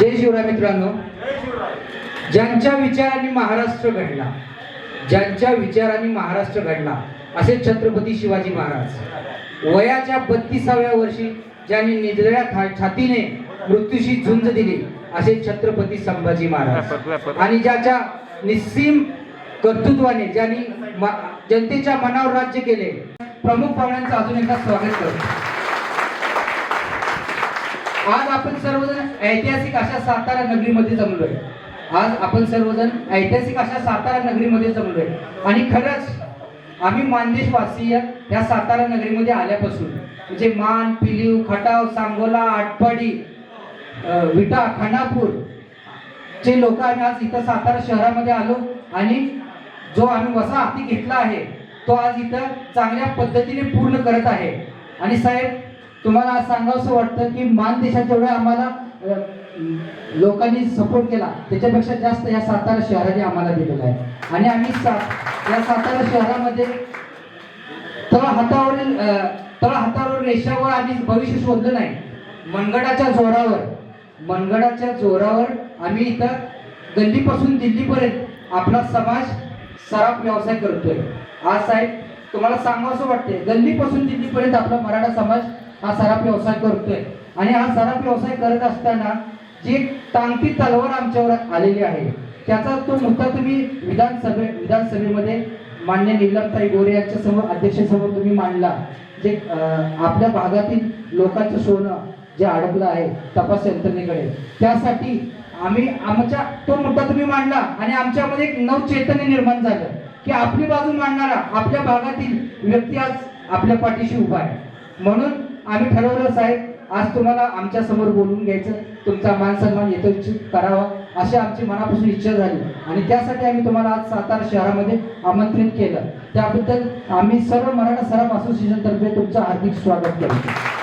जय शिवराय मित्रांनो. ज्यांच्या विचारांनी महाराष्ट्र घडला ज्यांच्या विचारांनी महाराष्ट्र घडला असे छत्रपती शिवाजी महाराज. वयाच्या बत्तीसाव्या वर्षी ज्यांनी था- छातीने मृत्यूशी झुंज दिली असे छत्रपती संभाजी महाराज. आणि ज्याच्या निस्सीम कर्तृत्वाने ज्यांनी जनतेच्या मनावर राज्य केले. प्रमुख पाहुण्यांचं अजून एकदा स्वागत करतो. आज आपण सर्वजण ऐतिहासिक अशा सातारा नगरीमध्ये जमलोय. आज आपण सर्वजण ऐतिहासिक अशा सातारा नगरीमध्ये जमलोय. आणि खरंच आम्ही मानदेशवासीय या सातारा नगरीमध्ये आल्यापासून म्हणजे मान पिलीव खटाव सांगोला आटपाडी विटा खानापूर चे लोक आम्ही आज इथं सातारा शहरामध्ये आलो आणि जो आम्ही वसा हाती घेतला आहे तो आज इथं चांगल्या पद्धतीने पूर्ण करत आहे. आणि साहेब तुम्हाला आज सांगावंसं वाटतं की मान जेवढं आम्हाला लोकांनी सपोर्ट केला. त्याच्यापेक्षा जास्त या सातारा शहराने आम्हाला दिलेला आहे. आणि आम्ही सा या सातारा शहरामध्ये तळ हातावरील तळ हातावरील रेषावर आम्ही भविष्य शोधलं नाही. मनगडाच्या जोरावर मनगडाच्या जोरावर आम्ही इथं गल्लीपासून दिल्लीपर्यंत आपला समाज सराफ व्यवसाय करतोय. आज साहेब तुम्हाला सांगावंसं वाटते गल्लीपासून दिल्लीपर्यंत आपला मराठा समाज हा सराफ व्यवसाय करतोय. आणि हा सराफ व्यवसाय करत असताना जी टांगती तलवार आमच्यावर आलेली आहे त्याचा तो मुद्दा तुम्ही विधानसभे विधानसभेमध्ये मान्य निलमताई गोरे यांच्या समोर अध्यक्षसमोर तुम्ही मांडला. जे आपल्या भागातील लोकांचं सोनं जे अडकलं आहे तपास यंत्रणेकडे त्यासाठी आम्ही आमच्या तो मुद्दा तुम्ही मांडला. आणि आमच्यामध्ये एक नवचैतन्य निर्माण झालं की आपली बाजू मांडणारा आपल्या भागातील व्यक्ती आज आपल्या पाठीशी उभा आहे. म्हणून आम्ही ठरवलं साहेब आज तुम्हाला आमच्यासमोर बोलून घ्यायचं. तुमचा मान सन्मान यथोचित करावा अशी आमची मनापासून इच्छा झाली. आणि त्यासाठी आम्ही तुम्हाला आज सातारा शहरामध्ये आमंत्रित केलं. त्याबद्दल आम्ही सर्व मराठा सराफ असोसिएशनतर्फे तुमचं हार्दिक स्वागत करतो.